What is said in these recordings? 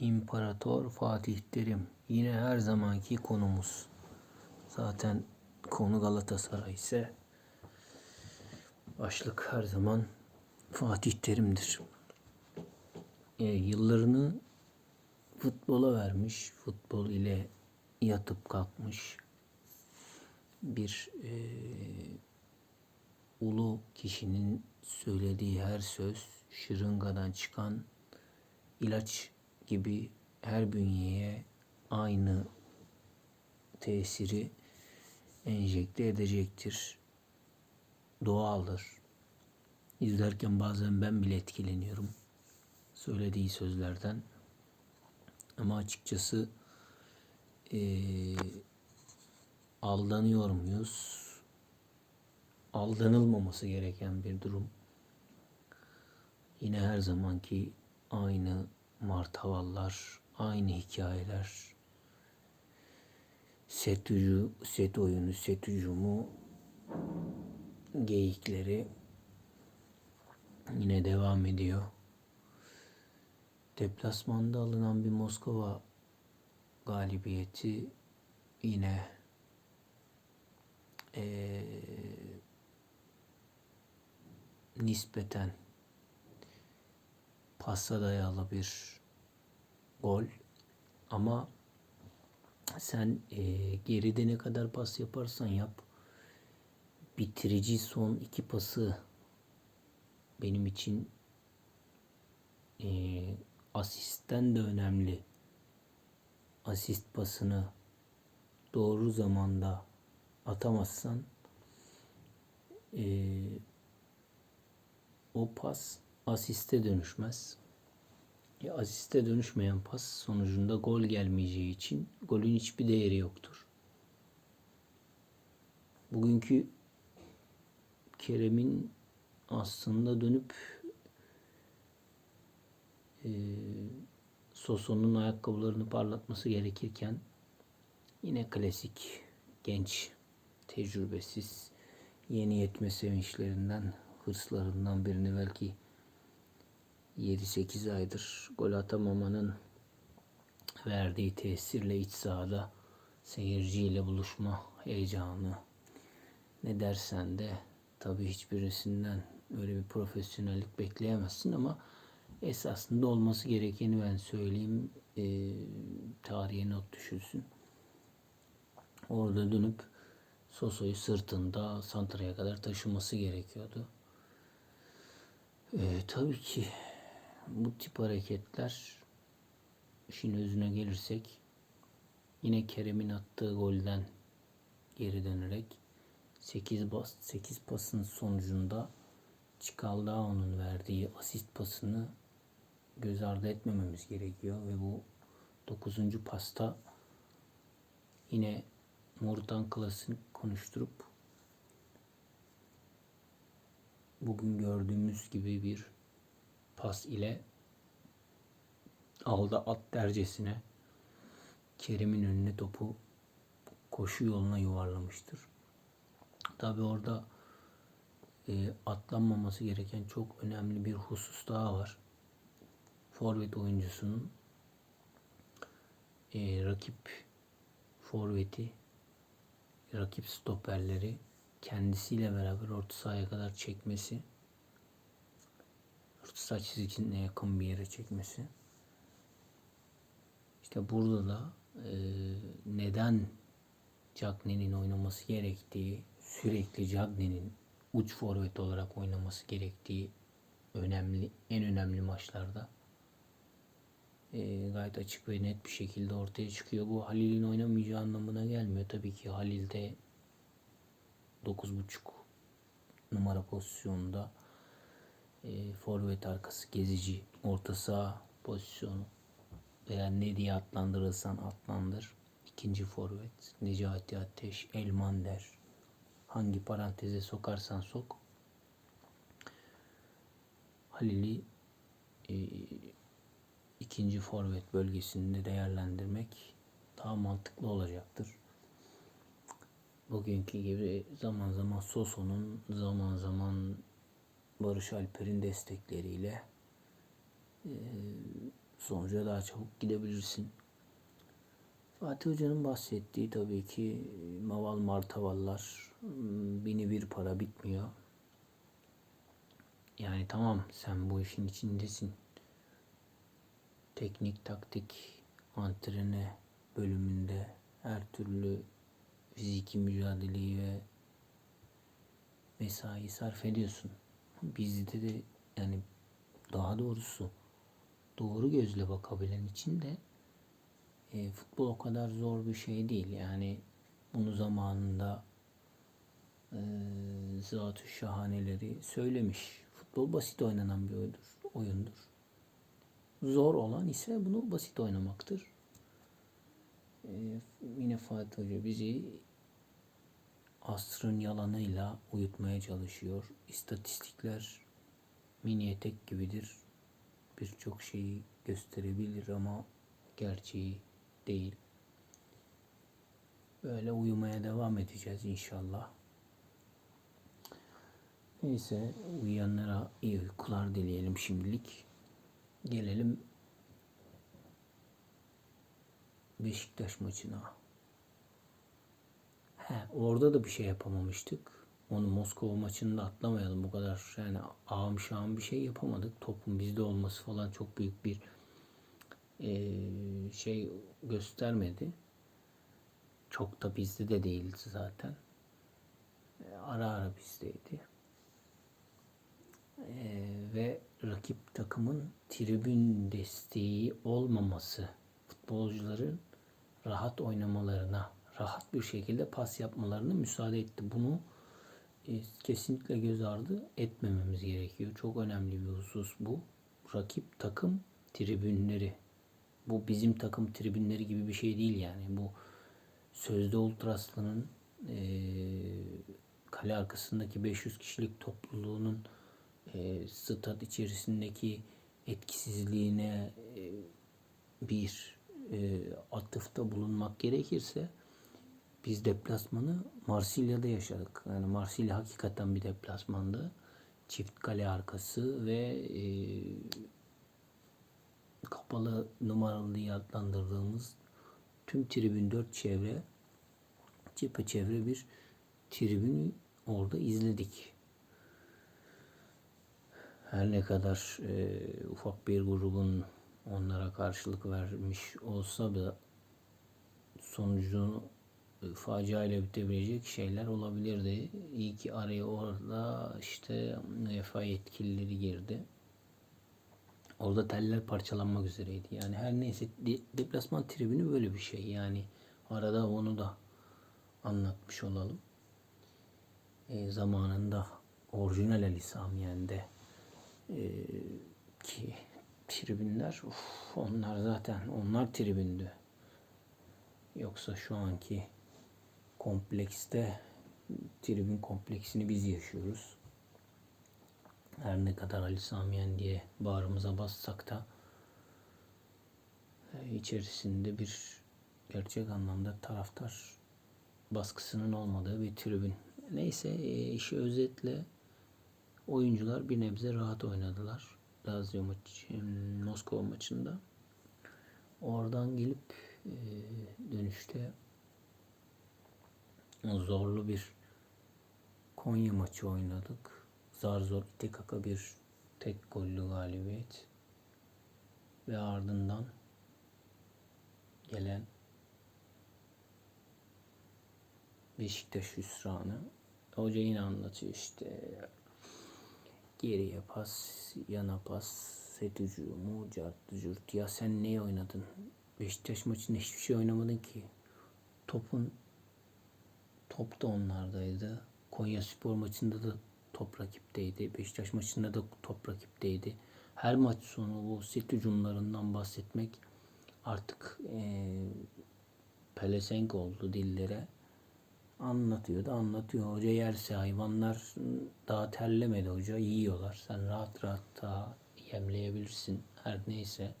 İmparator Fatih Terim. Yine her zamanki konumuz. Zaten konu Galatasaray ise başlık her zaman Fatih Terim'dir. E, yıllarını futbola vermiş, futbol ile yatıp kalkmış bir e, ulu kişinin söylediği her söz şırıngadan çıkan ilaç gibi her bünyeye aynı tesiri enjekte edecektir. Doğaldır. İzlerken bazen ben bile etkileniyorum söylediği sözlerden. Ama açıkçası eee, aldanıyor muyuz? Aldanılmaması gereken bir durum. Yine her zamanki aynı martavallar, aynı hikayeler. Set, ucu, set oyunu, set ucumu, geyikleri yine devam ediyor. Deplasmanda alınan bir Moskova galibiyeti yine eee, nispeten pasa dayalı bir gol ama sen eee, geride ne kadar pas yaparsan yap bitirici son iki pası benim için eee asistten de önemli. Asist pasını doğru zamanda atamazsan eee, o pas asiste dönüşmez. E, asiste dönüşmeyen pas sonucunda gol gelmeyeceği için golün hiçbir değeri yoktur. Bugünkü Kerem'in aslında dönüp e, Soson'un ayakkabılarını parlatması gerekirken yine klasik genç tecrübesiz yeni yetme sevinçlerinden hırslarından birini belki 7-8 aydır gol atamamanın verdiği tesirle iç sahada seyirciyle buluşma heyecanı ne dersen de tabii hiçbirisinden öyle bir profesyonellik bekleyemezsin ama esasında olması gerekeni ben söyleyeyim e, tarihe not düşülsün. Orada dönüp Soso'yu sırtında Santra'ya kadar taşıması gerekiyordu. E, tabii ki bu tip hareketler işin özüne gelirsek yine Kerem'in attığı golden geri dönerek 8 bas 8 pasın sonucunda Çikaldao'nun verdiği asist pasını göz ardı etmememiz gerekiyor ve bu 9. pasta yine Murtan klasik konuşturup bugün gördüğümüz gibi bir pas ile aldı at dercesine Kerim'in önüne topu koşu yoluna yuvarlamıştır. Tabi orada e, atlanmaması gereken çok önemli bir husus daha var. Forvet oyuncusunun e, rakip forveti, rakip stoperleri kendisiyle beraber orta sahaya kadar çekmesi, orta saha çizgisine yakın bir yere çekmesi. İşte burada da e, neden Cagney'in oynaması gerektiği, sürekli Cagney'in uç forvet olarak oynaması gerektiği önemli, en önemli maçlarda e, gayet açık ve net bir şekilde ortaya çıkıyor. Bu Halil'in oynamayacağı anlamına gelmiyor. Tabii ki Halil de 9.5 numara pozisyonunda e, forvet arkası gezici orta saha pozisyonu veya ne diye adlandırırsan adlandır. İkinci forvet Necati Ateş, Elmander hangi paranteze sokarsan sok Halil'i e, ikinci forvet bölgesinde değerlendirmek daha mantıklı olacaktır. Bugünkü gibi zaman zaman Soso'nun zaman zaman Barış Alper'in destekleriyle sonuca daha çabuk gidebilirsin. Fatih Hoca'nın bahsettiği tabii ki maval martavallar hmm, bini bir para bitmiyor. Yani tamam sen bu işin içindesin. Teknik, taktik, antrene bölümünde her türlü fiziki mücadeleyi ve mesai sarf ediyorsun. Bizde de yani daha doğrusu doğru gözle bakabilen için de e, futbol o kadar zor bir şey değil. Yani bunu zamanında e, Zat-ı Şahaneleri söylemiş. Futbol basit oynanan bir oyundur. oyundur. Zor olan ise bunu basit oynamaktır. E, yine Fatih Hoca bizi asrın yalanıyla uyutmaya çalışıyor. İstatistikler mini etek gibidir. Birçok şeyi gösterebilir ama gerçeği değil. Böyle uyumaya devam edeceğiz inşallah. Neyse uyuyanlara iyi uykular dileyelim şimdilik. Gelelim Beşiktaş maçına. He, orada da bir şey yapamamıştık. Onu Moskova maçında atlamayalım bu kadar. Yani ağım şahım bir şey yapamadık. Topun bizde olması falan çok büyük bir e, şey göstermedi. Çok da bizde de değildi zaten. E, ara ara bizdeydi. E, ve rakip takımın tribün desteği olmaması futbolcuların rahat oynamalarına, rahat bir şekilde pas yapmalarına müsaade etti. Bunu e, kesinlikle göz ardı etmememiz gerekiyor. Çok önemli bir husus bu. Rakip takım tribünleri. Bu bizim takım tribünleri gibi bir şey değil yani. Bu sözde Ultraslı'nın e, kale arkasındaki 500 kişilik topluluğunun e, stat içerisindeki etkisizliğine e, bir e, atıfta bulunmak gerekirse biz deplasmanı Marsilya'da yaşadık. Yani Marsilya hakikaten bir deplasmandı. Çift kale arkası ve e, kapalı numaralı diye adlandırdığımız tüm tribün dört çevre cephe çevre bir tribünü orada izledik. Her ne kadar e, ufak bir grubun onlara karşılık vermiş olsa da sonucunu facia ile bitebilecek şeyler olabilirdi. İyi ki araya orada işte UEFA yetkilileri girdi. Orada teller parçalanmak üzereydi. Yani her neyse de, deplasman tribünü böyle bir şey. Yani arada onu da anlatmış olalım. E, zamanında orijinal Ali Samiyen'de e, ki tribünler uf, onlar zaten onlar tribündü. Yoksa şu anki komplekste tribün kompleksini biz yaşıyoruz. Her ne kadar Ali Samiyen diye bağrımıza bassak da e, içerisinde bir gerçek anlamda taraftar baskısının olmadığı bir tribün. Neyse e, işi özetle oyuncular bir nebze rahat oynadılar. Lazio maçı, Moskova maçında. Oradan gelip e, zorlu bir Konya maçı oynadık. Zar zor ite kaka bir tek gollü galibiyet. Ve ardından gelen Beşiktaş hüsranı. Hoca yine anlatıyor işte geriye pas, yana pas, set hücumu, cartı cürt. Ya sen neyi oynadın? Beşiktaş maçında hiçbir şey oynamadın ki. Topun top da onlardaydı. Konya Spor maçında da top rakipteydi. Beşiktaş maçında da top rakipteydi. Her maç sonu bu set hücumlarından bahsetmek artık e, pelesenk oldu dillere. Anlatıyor da anlatıyor. Hoca yerse hayvanlar daha terlemedi hoca. Yiyorlar. Sen rahat rahat daha yemleyebilirsin. Her neyse.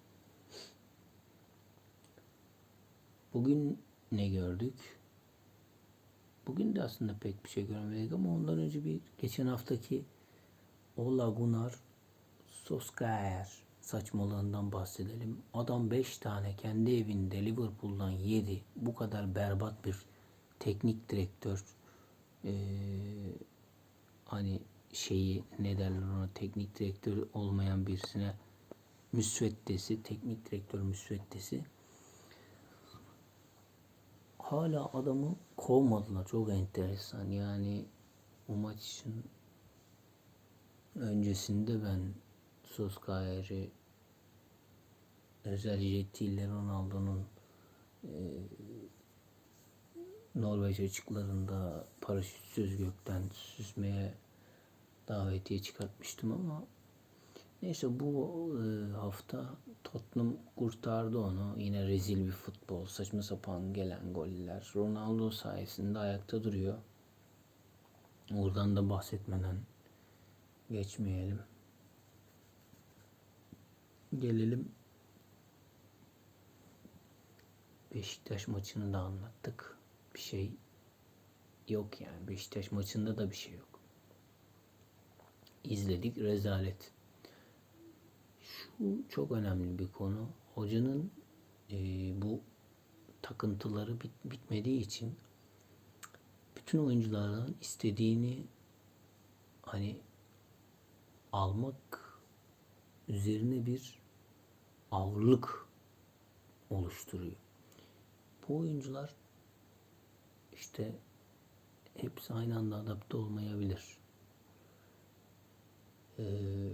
Bugün ne gördük? Bugün de aslında pek bir şey görmedik ama ondan önce bir geçen haftaki Ola Gunnar Solskjaer saçmalığından bahsedelim. Adam 5 tane kendi evinde Liverpool'dan yedi. Bu kadar berbat bir teknik direktör eee, hani şeyi ne derler ona teknik direktör olmayan birisine müsveddesi, teknik direktör müsveddesi hala adamı kovmadılar. Çok enteresan. Yani bu maç için öncesinde ben Solskjaer'i özel jetiyle Ronaldo'nun e, Norveç açıklarında paraşütsüz gökten süzmeye davetiye çıkartmıştım ama neyse bu e, hafta Tottenham kurtardı onu. Yine rezil bir futbol, saçma sapan gelen goller. Ronaldo sayesinde ayakta duruyor. Oradan da bahsetmeden geçmeyelim. Gelelim Beşiktaş maçını da anlattık. Bir şey yok yani. Beşiktaş maçında da bir şey yok. İzledik rezalet. Şu çok önemli bir konu. Hocanın e, bu takıntıları bit, bitmediği için bütün oyunculardan istediğini hani almak üzerine bir ağırlık oluşturuyor. Bu oyuncular işte hepsi aynı anda adapte olmayabilir. Ee,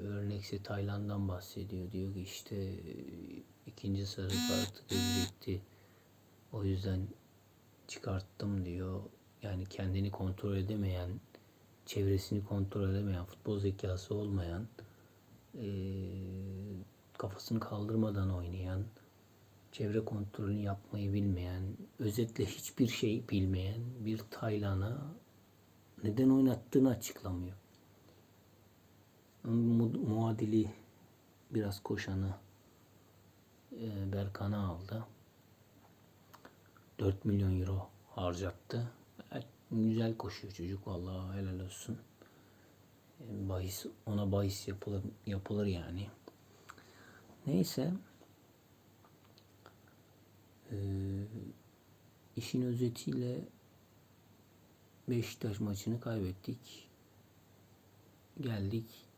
örnekse Tayland'dan bahsediyor. Diyor ki işte e, ikinci sarı kartı görecekti. O yüzden çıkarttım diyor. Yani kendini kontrol edemeyen, çevresini kontrol edemeyen, futbol zekası olmayan, e, kafasını kaldırmadan oynayan, çevre kontrolünü yapmayı bilmeyen, özetle hiçbir şey bilmeyen bir Taylan'a neden oynattığını açıklamıyor. Mu- muadili biraz koşanı e, Berkan'ı aldı. 4 milyon euro harcattı. Evet, güzel koşuyor çocuk vallahi helal olsun. E, bahis ona bahis yapılır yapılır yani. Neyse. Ee, işin özetiyle Beşiktaş maçını kaybettik. Geldik.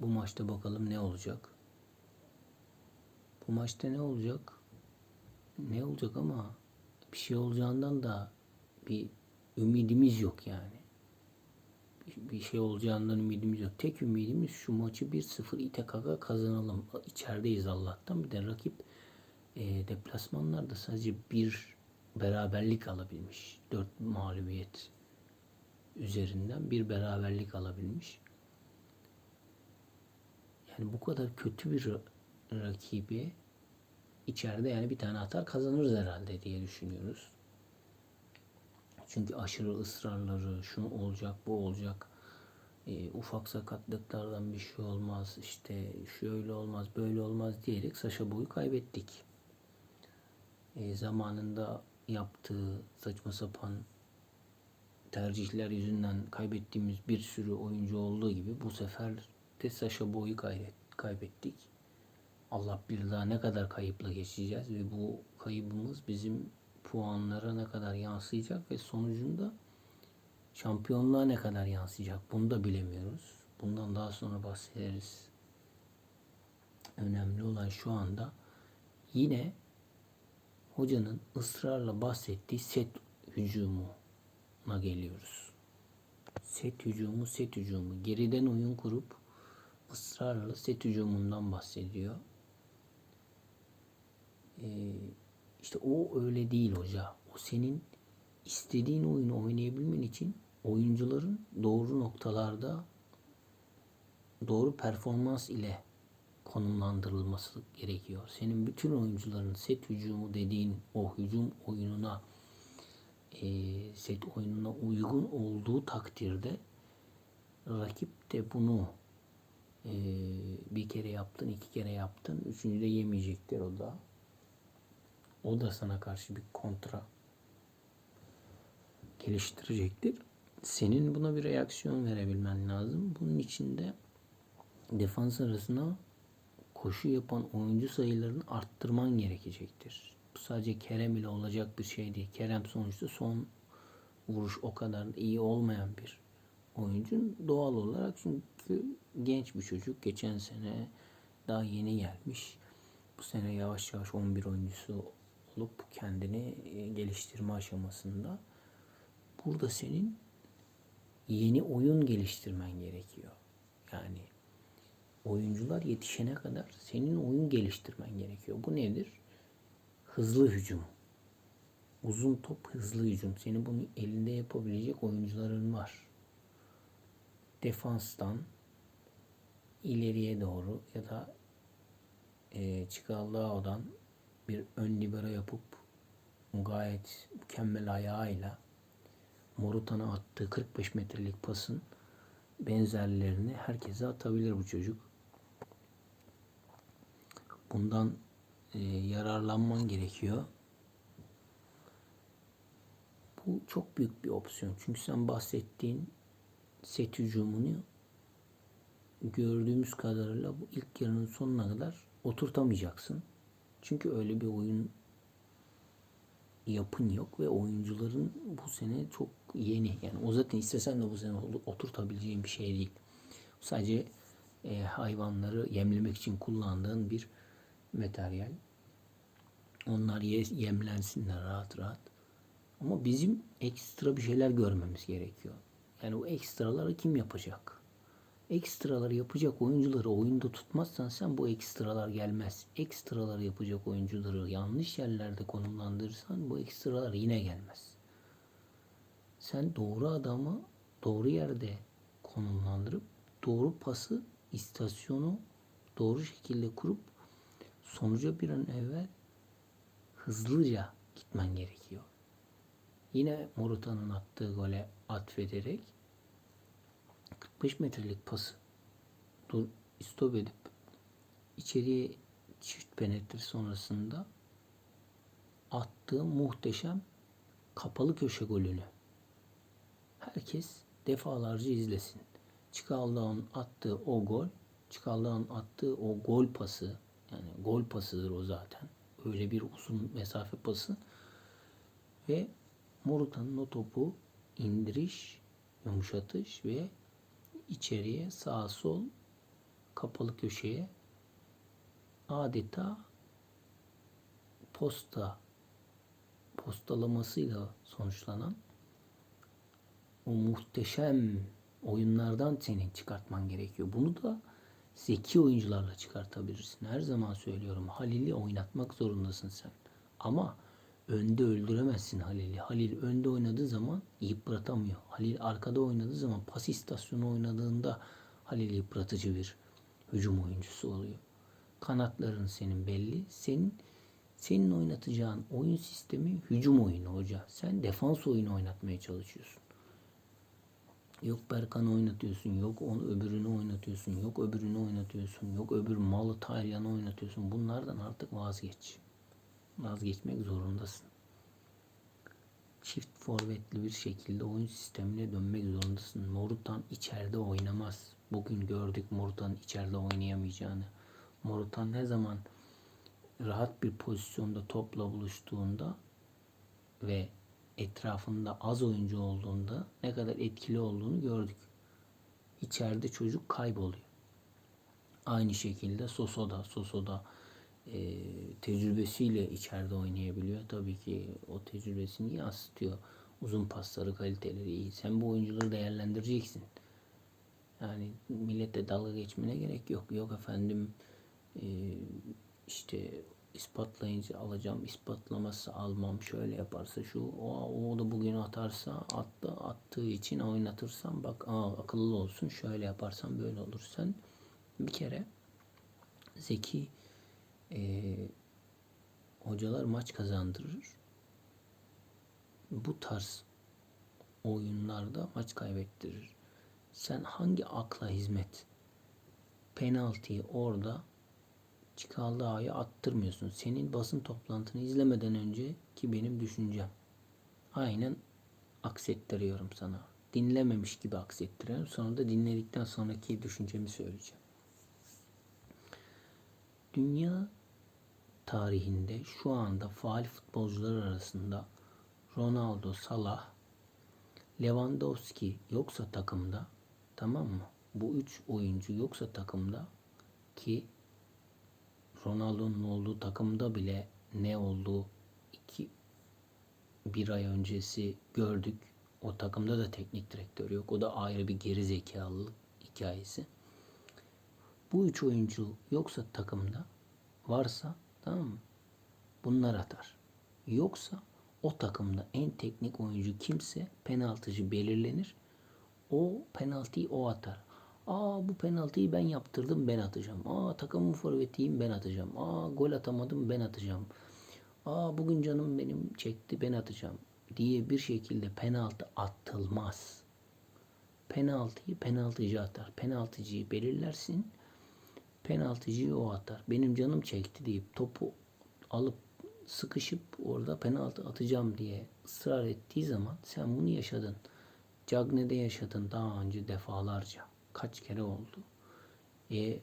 Bu maçta bakalım ne olacak. Bu maçta ne olacak? Ne olacak ama bir şey olacağından da bir ümidimiz yok yani. Bir- şey olacağından ümidimiz yok. Tek ümidimiz şu maçı 1-0 ite kaka kazanalım. İçerideyiz Allah'tan. Bir de rakip e, deplasmanlarda sadece bir beraberlik alabilmiş. Dört mağlubiyet üzerinden bir beraberlik alabilmiş. Yani bu kadar kötü bir ra- rakibi içeride yani bir tane atar kazanırız herhalde diye düşünüyoruz. Çünkü aşırı ısrarları, şu olacak, bu olacak, e, ufak sakatlıklardan bir şey olmaz, işte şöyle olmaz, böyle olmaz diyerek Saşa Boy'u kaybettik. E, zamanında yaptığı saçma sapan tercihler yüzünden kaybettiğimiz bir sürü oyuncu olduğu gibi bu sefer de Saşa Boy'u kaybettik. Allah bilir daha ne kadar kayıpla geçeceğiz ve bu kaybımız bizim puanlara ne kadar yansıyacak ve sonucunda şampiyonluğa ne kadar yansıyacak bunu da bilemiyoruz. Bundan daha sonra bahsederiz. Önemli olan şu anda yine hocanın ısrarla bahsettiği set hücumuna geliyoruz. Set hücumu, set hücumu. Geriden oyun kurup ısrarla set hücumundan bahsediyor. Ee, işte o öyle değil hoca. O senin istediğin oyunu oynayabilmen için oyuncuların doğru noktalarda doğru performans ile konumlandırılması gerekiyor. Senin bütün oyuncuların set hücumu dediğin o hücum oyununa e, set oyununa uygun olduğu takdirde rakip de bunu e, bir kere yaptın, iki kere yaptın, üçüncü de yemeyecektir o da. O da sana karşı bir kontra geliştirecektir. Senin buna bir reaksiyon verebilmen lazım. Bunun için de defans arasına koşu yapan oyuncu sayılarını arttırman gerekecektir. Bu sadece Kerem ile olacak bir şey değil. Kerem sonuçta son vuruş o kadar da iyi olmayan bir oyuncu. Doğal olarak çünkü genç bir çocuk. Geçen sene daha yeni gelmiş. Bu sene yavaş yavaş 11 oyuncusu olup kendini e, geliştirme aşamasında. Burada senin yeni oyun geliştirmen gerekiyor. Yani oyuncular yetişene kadar senin oyun geliştirmen gerekiyor. Bu nedir? Hızlı hücum. Uzun top hızlı hücum. Senin bunu elinde yapabilecek oyuncuların var. Defanstan ileriye doğru ya da e, Çikaldao'dan bir ön libero yapıp gayet mükemmel ayağıyla Morutan'a attığı 45 metrelik pasın benzerlerini herkese atabilir bu çocuk. Bundan e, yararlanman gerekiyor. Bu çok büyük bir opsiyon. Çünkü sen bahsettiğin set hücumunu gördüğümüz kadarıyla bu ilk yarının sonuna kadar oturtamayacaksın. Çünkü öyle bir oyun yapın yok ve oyuncuların bu sene çok yeni. Yani o zaten istesen de bu sene oturtabileceğin bir şey değil. Sadece e, hayvanları yemlemek için kullandığın bir materyal. Onlar ye, yemlensinler rahat rahat. Ama bizim ekstra bir şeyler görmemiz gerekiyor. Yani o ekstraları kim yapacak? ekstraları yapacak oyuncuları oyunda tutmazsan sen bu ekstralar gelmez. Ekstraları yapacak oyuncuları yanlış yerlerde konumlandırırsan bu ekstralar yine gelmez. Sen doğru adamı doğru yerde konumlandırıp doğru pası, istasyonu doğru şekilde kurup sonuca bir an evvel hızlıca gitmen gerekiyor. Yine Morutan'ın attığı gole atfederek 45 metrelik pası stop edip içeriye çift penetre sonrasında attığı muhteşem kapalı köşe golünü herkes defalarca izlesin. Çikaldağ'ın attığı o gol, Çikaldağ'ın attığı o gol pası yani gol pasıdır o zaten. Öyle bir uzun mesafe pası ve Morutan'ın o topu indiriş, yumuşatış ve içeriye sağ sol kapalı köşeye adeta posta postalamasıyla sonuçlanan o muhteşem oyunlardan senin çıkartman gerekiyor. Bunu da zeki oyuncularla çıkartabilirsin. Her zaman söylüyorum Halil'i oynatmak zorundasın sen. Ama önde öldüremezsin Halil'i. Halil önde oynadığı zaman yıpratamıyor. Halil arkada oynadığı zaman pas istasyonu oynadığında Halil yıpratıcı bir hücum oyuncusu oluyor. Kanatların senin belli. Senin senin oynatacağın oyun sistemi hücum oyunu hoca. Sen defans oyunu oynatmaya çalışıyorsun. Yok Berkan oynatıyorsun, yok onu öbürünü oynatıyorsun, yok öbürünü oynatıyorsun, yok öbür malı Taylan'ı oynatıyorsun. Bunlardan artık vazgeç vazgeçmek zorundasın. Çift forvetli bir şekilde oyun sistemine dönmek zorundasın. Morutan içeride oynamaz. Bugün gördük Morutan içeride oynayamayacağını. Morutan ne zaman rahat bir pozisyonda topla buluştuğunda ve etrafında az oyuncu olduğunda ne kadar etkili olduğunu gördük. İçeride çocuk kayboluyor. Aynı şekilde Soso'da, Soso'da e, tecrübesiyle içeride oynayabiliyor. Tabii ki o tecrübesini yansıtıyor. Uzun pasları, kaliteleri iyi. Sen bu oyuncuları değerlendireceksin. Yani millete dalga geçmene gerek yok. Yok efendim e, işte ispatlayınca alacağım, ispatlamazsa almam, şöyle yaparsa şu, o, o da bugün atarsa, attı, attığı için oynatırsam bak aa, akıllı olsun, şöyle yaparsan böyle olur. Sen bir kere zeki e, hocalar maç kazandırır. Bu tarz oyunlarda maç kaybettirir. Sen hangi akla hizmet penaltıyı orada çıkaldı aya attırmıyorsun. Senin basın toplantını izlemeden önce ki benim düşüncem. Aynen aksettiriyorum sana. Dinlememiş gibi aksettiriyorum. Sonra da dinledikten sonraki düşüncemi söyleyeceğim. dünya tarihinde şu anda faal futbolcular arasında Ronaldo, Salah, Lewandowski yoksa takımda tamam mı? Bu üç oyuncu yoksa takımda ki Ronaldo'nun olduğu takımda bile ne olduğu iki bir ay öncesi gördük. O takımda da teknik direktör yok. O da ayrı bir geri zekalılık hikayesi. Bu üç oyuncu yoksa takımda varsa tamam mı? Bunlar atar. Yoksa o takımda en teknik oyuncu kimse penaltıcı belirlenir. O penaltıyı o atar. Aa bu penaltıyı ben yaptırdım ben atacağım. Aa takımın forvetiyim ben atacağım. Aa gol atamadım ben atacağım. Aa bugün canım benim çekti ben atacağım diye bir şekilde penaltı atılmaz. Penaltıyı penaltıcı atar. Penaltıcıyı belirlersin. Penaltıcıyı o atar. Benim canım çekti deyip topu alıp sıkışıp orada penaltı atacağım diye ısrar ettiği zaman sen bunu yaşadın. Cagne'de yaşadın daha önce defalarca. Kaç kere oldu. E,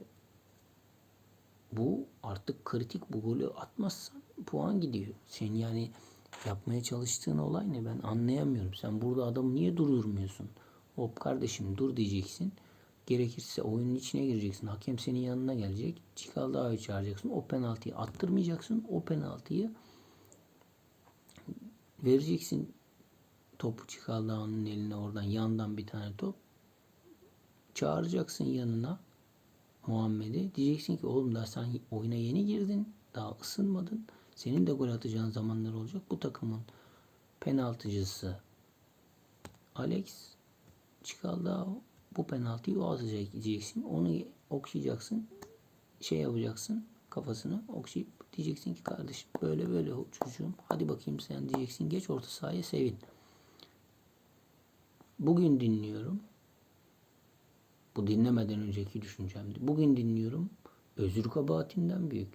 bu artık kritik bu golü atmazsan puan gidiyor. Sen yani yapmaya çalıştığın olay ne ben anlayamıyorum. Sen burada adamı niye durdurmuyorsun? Hop kardeşim dur diyeceksin. Gerekirse oyunun içine gireceksin. Hakem senin yanına gelecek. Çikaldağ'ı çağıracaksın. O penaltıyı attırmayacaksın. O penaltıyı vereceksin topu Çikaldağ'ın eline oradan yandan bir tane top. Çağıracaksın yanına Muhammed'i. Diyeceksin ki oğlum daha sen oyuna yeni girdin. Daha ısınmadın. Senin de gol atacağın zamanlar olacak. Bu takımın penaltıcısı Alex Çikaldağ bu penaltıyı o atacak diyeceksin. Onu okşayacaksın. Şey yapacaksın kafasını okşayıp diyeceksin ki kardeşim böyle böyle çocuğum hadi bakayım sen diyeceksin geç orta sahaya sevin. Bugün dinliyorum. Bu dinlemeden önceki düşüncemdi. Bugün dinliyorum. Özür kabahatinden büyük.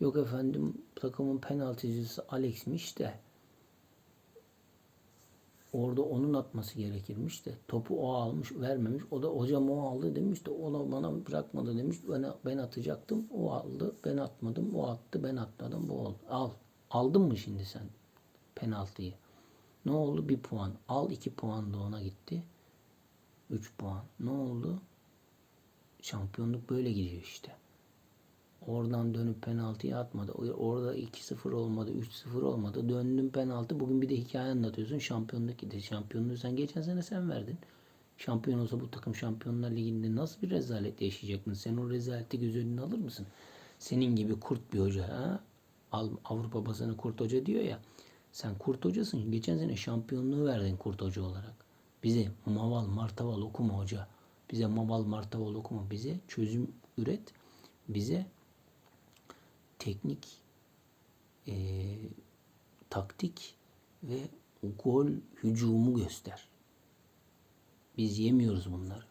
Yok efendim takımın penaltıcısı Alex'miş de orada onun atması gerekirmiş de topu o almış vermemiş. O da hocam o aldı demiş de ona bana bırakmadı demiş. Ben, ben atacaktım o aldı ben atmadım o attı ben atmadım bu oldu. Al. Aldın mı şimdi sen penaltıyı? Ne oldu? Bir puan. Al iki puan da ona gitti. Üç puan. Ne oldu? Şampiyonluk böyle gidiyor işte. Oradan dönüp penaltıyı atmadı. Orada 2-0 olmadı, 3-0 olmadı. Döndün penaltı. Bugün bir de hikaye anlatıyorsun. Şampiyonluk gitti. Şampiyonluğu sen geçen sene sen verdin. Şampiyon olsa bu takım Şampiyonlar Ligi'nde nasıl bir rezalet yaşayacaktın? Sen o rezaleti göz önüne alır mısın? Senin gibi kurt bir hoca. Ha? Avrupa basını kurt hoca diyor ya. Sen kurt hocasın. Geçen sene şampiyonluğu verdin kurt hoca olarak. Bize maval martaval okuma hoca. Bize maval martaval okuma. Bize çözüm üret. Bize teknik, e, taktik ve gol hücumu göster. Biz yemiyoruz bunları.